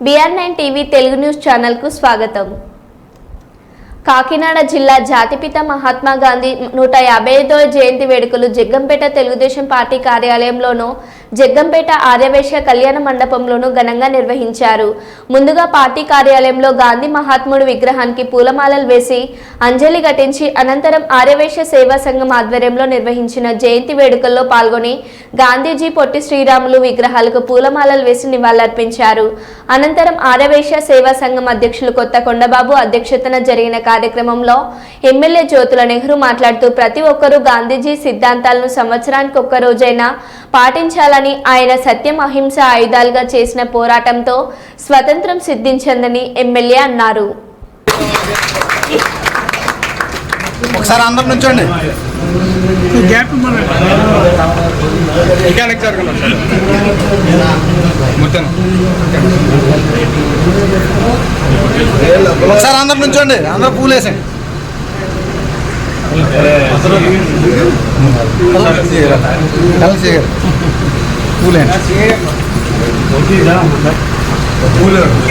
BR nine TV Telugu news ఛానల్కు స్వాగతం. కాకినాడ జిల్లా జాతిపిత మహాత్మా గాంధీ నూట యాభై ఐదో జయంతి వేడుకలు జగ్గంపేట తెలుగుదేశం పార్టీ కార్యాలయంలోనూ జగ్గంపేట ఆర్యవేశ్య కళ్యాణ మండపంలోనూ ఘనంగా నిర్వహించారు. ముందుగా పార్టీ కార్యాలయంలో గాంధీ మహాత్ముడు విగ్రహానికి పూలమాలలు వేసి అంజలి ఘటించి అనంతరం ఆర్యవేశ్య సేవా సంఘం ఆధ్వర్యంలో నిర్వహించిన జయంతి వేడుకల్లో పాల్గొని గాంధీజీ పొట్టి శ్రీరాములు విగ్రహాలకు పూలమాలలు వేసి నివాళులర్పించారు. అనంతరం ఆర్యవేశ్య సేవా సంఘం అధ్యక్షులు కొత్త కొండబాబు అధ్యక్షతన జరిగిన కార్యక్రమంలో ఎమ్మెల్యే జ్యోతుల నెహ్రూ మాట్లాడుతూ ప్రతి ఒక్కరూ గాంధీజీ సిద్ధాంతాలను సంవత్సరానికి ఒక్క రోజైనా పాటించాలని ఆయన సత్యం అహింస ఆయుధాలుగా చేసిన పోరాటంతో స్వతంత్రం సిద్ధించిందని ఎమ్మెల్యే అన్నారు. ఒకసారి అందరు నుంచోండి గ్యాప్ ఇవ్వమని ఇంకా నెక్స్ట్ జరగండి మొత్తం. ఒకసారి అందరు నుంచోండి అందరు పూలు వేసండి కలిసి చేయరు పూలేండి